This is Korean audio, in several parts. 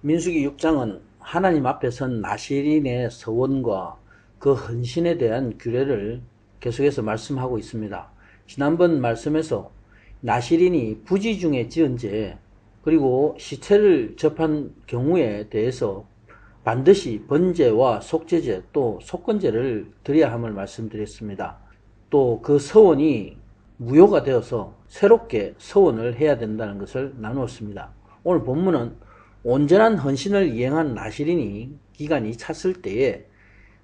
민수기 6장은 하나님 앞에 선 나시린의 서원과 그 헌신에 대한 규례를 계속해서 말씀하고 있습니다. 지난번 말씀에서 나시린이 부지 중에 지은 죄 그리고 시체를 접한 경우에 대해서 반드시 번제와 속죄제 또 속건제를 드려야 함을 말씀드렸습니다. 또 그 서원이 무효가 되어서 새롭게 서원을 해야 된다는 것을 나누었습니다. 오늘 본문은 온전한 헌신을 이행한 나시린이 기간이 찼을 때에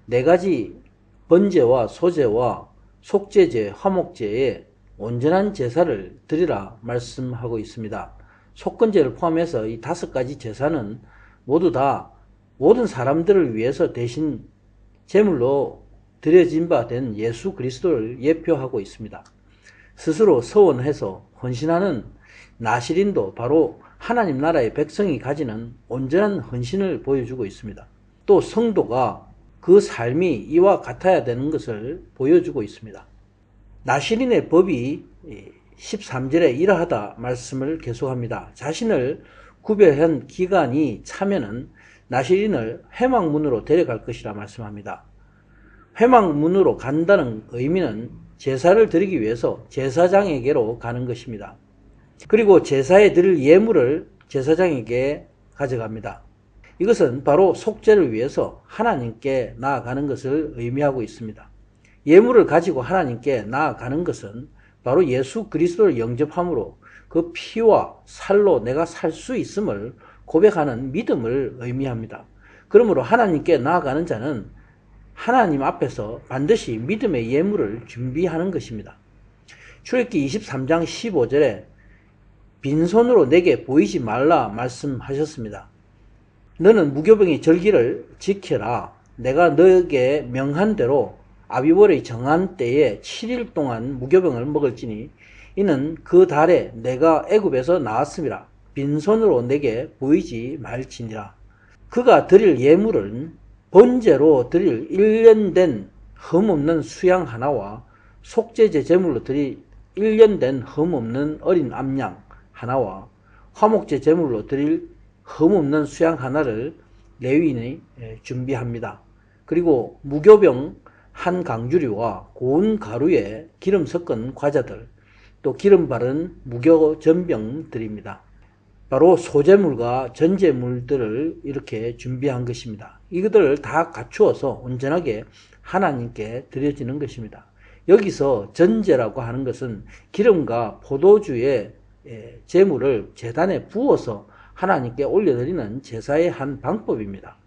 네 가지 번제와 소제와 속죄제, 화목제에 온전한 제사를 드리라 말씀하고 있습니다. 속건제를 포함해서 이 다섯 가지 제사는 모두 다 모든 사람들을 위해서 대신 제물로 드려진 바 된 예수 그리스도를 예표하고 있습니다. 스스로 서원해서 헌신하는 나시린도 바로 하나님 나라의 백성이 가지는 온전한 헌신을 보여주고 있습니다. 또 성도가 그 삶이 이와 같아야 되는 것을 보여주고 있습니다. 나시린의 법이 13절에 이러하다 말씀을 계속합니다. 자신을 구별한 기간이 차면은 나시린을 회망문으로 데려갈 것이라 말씀합니다. 회망문으로 간다는 의미는 제사를 드리기 위해서 제사장에게로 가는 것입니다. 그리고 제사에 드릴 예물을 제사장에게 가져갑니다. 이것은 바로 속죄를 위해서 하나님께 나아가는 것을 의미하고 있습니다. 예물을 가지고 하나님께 나아가는 것은 바로 예수 그리스도를 영접함으로 그 피와 살로 내가 살 수 있음을 고백하는 믿음을 의미합니다. 그러므로 하나님께 나아가는 자는 하나님 앞에서 반드시 믿음의 예물을 준비하는 것입니다. 출애기 23장 15절에 빈손으로 내게 보이지 말라 말씀하셨습니다. 너는 무교병의 절기를 지켜라. 내가 너에게 명한 대로 아비월의 정한 때에 7일 동안 무교병을 먹을지니 이는 그 달에 내가 애굽에서 나왔음이라. 빈손으로 내게 보이지 말지니라. 그가 드릴 예물은 번제로 드릴 1년 된 흠없는 수양 하나와 속죄제 제물로 드릴 1년 된 흠없는 어린 암양 하나와 화목제 제물로 드릴 흠없는 수양 하나를 레위인이 준비합니다. 그리고 무교병 한 강주리와 고운 가루에 기름 섞은 과자들, 또 기름 바른 무교 전병들입니다. 바로 소재물과 전제물들을 이렇게 준비한 것입니다. 이것들을 다 갖추어서 온전하게 하나님께 드려지는 것입니다. 여기서 전제라고 하는 것은 기름과 포도주의 제물을 재단에 부어서 하나님께 올려드리는 제사의 한 방법입니다.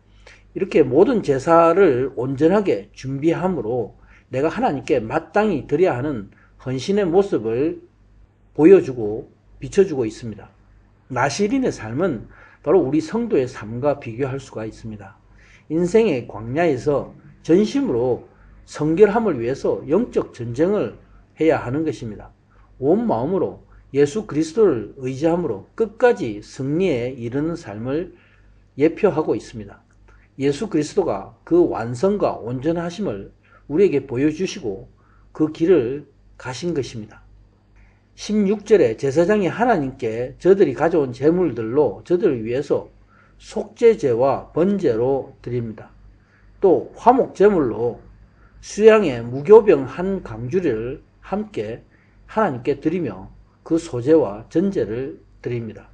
이렇게 모든 제사를 온전하게 준비함으로 내가 하나님께 마땅히 드려야 하는 헌신의 모습을 보여주고 비춰주고 있습니다. 나시린의 삶은 바로 우리 성도의 삶과 비교할 수가 있습니다. 인생의 광야에서 전심으로 성결함을 위해서 영적 전쟁을 해야 하는 것입니다. 온 마음으로 예수 그리스도를 의지함으로 끝까지 승리에 이르는 삶을 예표하고 있습니다. 예수 그리스도가 그 완성과 온전하심을 우리에게 보여주시고 그 길을 가신 것입니다. 16절에 제사장이 하나님께 저들이 가져온 제물들로 저들을 위해서 속죄제와 번제로 드립니다. 또 화목 제물로 수양의 무교병 한 강주리를 함께 하나님께 드리며 그 소제와 전제를 드립니다.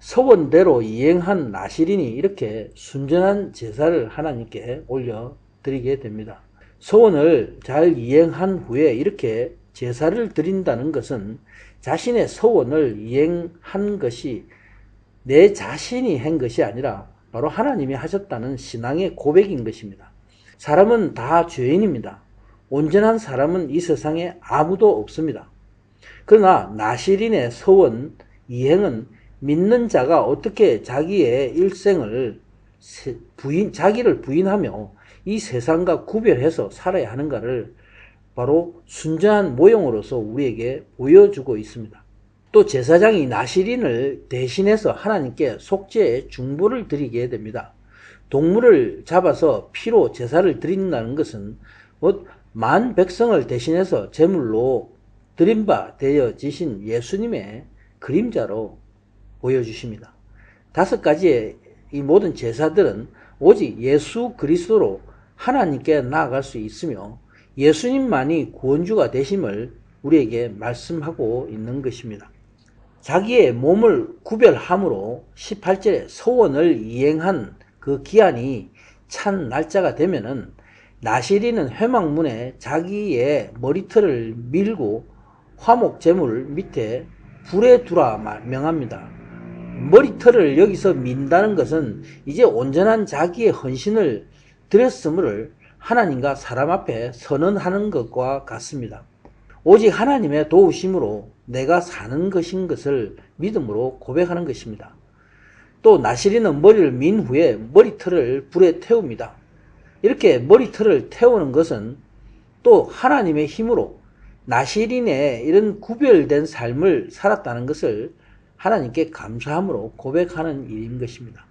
서원대로 이행한 나시린이 이렇게 순전한 제사를 하나님께 올려 드리게 됩니다. 서원을 잘 이행한 후에 이렇게 제사를 드린다는 것은 자신의 서원을 이행한 것이 내 자신이 한 것이 아니라 바로 하나님이 하셨다는 신앙의 고백인 것입니다. 사람은 다 죄인입니다. 온전한 사람은 이 세상에 아무도 없습니다. 그러나 나시린의 서원 이행은 믿는 자가 어떻게 자기의 일생을 부인, 자기를 부인하며 이 세상과 구별해서 살아야 하는가를 바로 순전한 모형으로서 우리에게 보여주고 있습니다. 또 제사장이 나시린을 대신해서 하나님께 속죄의 중보를 드리게 됩니다. 동물을 잡아서 피로 제사를 드린다는 것은 만 백성을 대신해서 제물로 드린 바 되어지신 예수님의 그림자로 보여주십니다. 다섯 가지의 이 모든 제사들은 오직 예수 그리스도로 하나님께 나아갈 수 있으며 예수님만이 구원주가 되심을 우리에게 말씀하고 있는 것입니다. 자기의 몸을 구별함으로 18절에 소원을 이행한 그 기한이 찬 날짜가 되면은 나시리는 회막문에 자기의 머리털을 밀고 화목 제물 밑에 불에 두라 명합니다. 머리털을 여기서 민다는 것은 이제 온전한 자기의 헌신을 드렸음을 하나님과 사람 앞에 선언하는 것과 같습니다. 오직 하나님의 도우심으로 내가 사는 것인 것을 믿음으로 고백하는 것입니다. 또 나시리는 머리를 민 후에 머리털을 불에 태웁니다. 이렇게 머리털을 태우는 것은 또 하나님의 힘으로 나시린의 이런 구별된 삶을 살았다는 것을 하나님께 감사함으로 고백하는 일인 것입니다.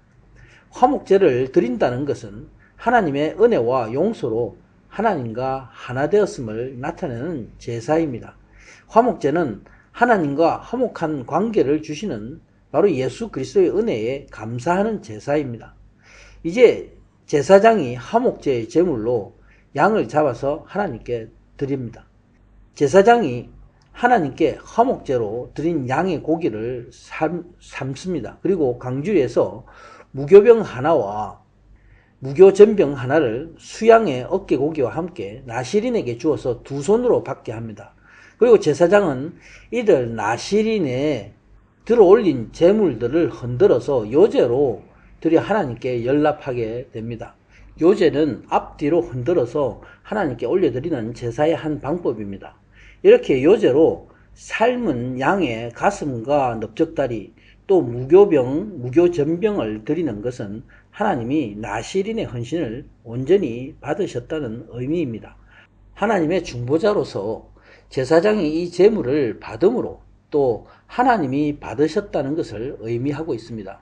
화목제를 드린다는 것은 하나님의 은혜와 용서로 하나님과 하나 되었음을 나타내는 제사입니다. 화목제는 하나님과 화목한 관계를 주시는 바로 예수 그리스도의 은혜에 감사하는 제사입니다. 이제 제사장이 화목제의 제물로 양을 잡아서 하나님께 드립니다. 제사장이 하나님께 화목제로 드린 양의 고기를 삶, 습니다 그리고 강주리에서 무교병 하나와 무교전병 하나를 수양의 어깨고기와 함께 나시린에게 주어서 두 손으로 받게 합니다. 그리고 제사장은 이들 나시린에 들어올린 재물들을 흔들어서 요제로 들여 하나님께 연락하게 됩니다. 요제는 앞뒤로 흔들어서 하나님께 올려드리는 제사의 한 방법입니다. 이렇게 요제로 삶은 양의 가슴과 넓적다리 또 무교병, 무교전병을 드리는 것은 하나님이 나시린의 헌신을 온전히 받으셨다는 의미입니다. 하나님의 중보자로서 제사장이 이 제물을 받음으로 또 하나님이 받으셨다는 것을 의미하고 있습니다.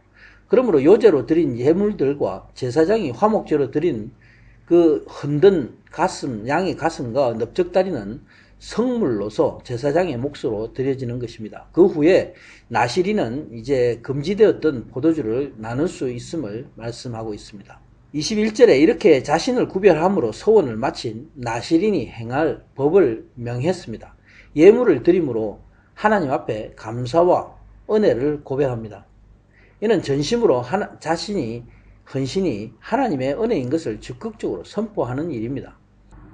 그러므로 요제로 드린 예물들과 제사장이 화목제로 드린 그 흔든 가슴, 양의 가슴과 넓적다리는 성물로서 제사장의 몫으로 드려지는 것입니다. 그 후에 나시리는 이제 금지되었던 포도주를 나눌 수 있음을 말씀하고 있습니다. 21절에 이렇게 자신을 구별함으로 소원을 마친 나시린이 행할 법을 명했습니다. 예물을 드림으로 하나님 앞에 감사와 은혜를 고백합니다. 이는 전심으로 하나, 자신이 헌신이 하나님의 은혜인 것을 적극적으로 선포하는 일입니다.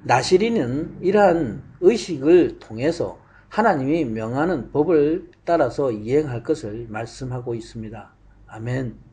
나시리는 이러한 의식을 통해서 하나님이 명하는 법을 따라서 이행할 것을 말씀하고 있습니다. 아멘.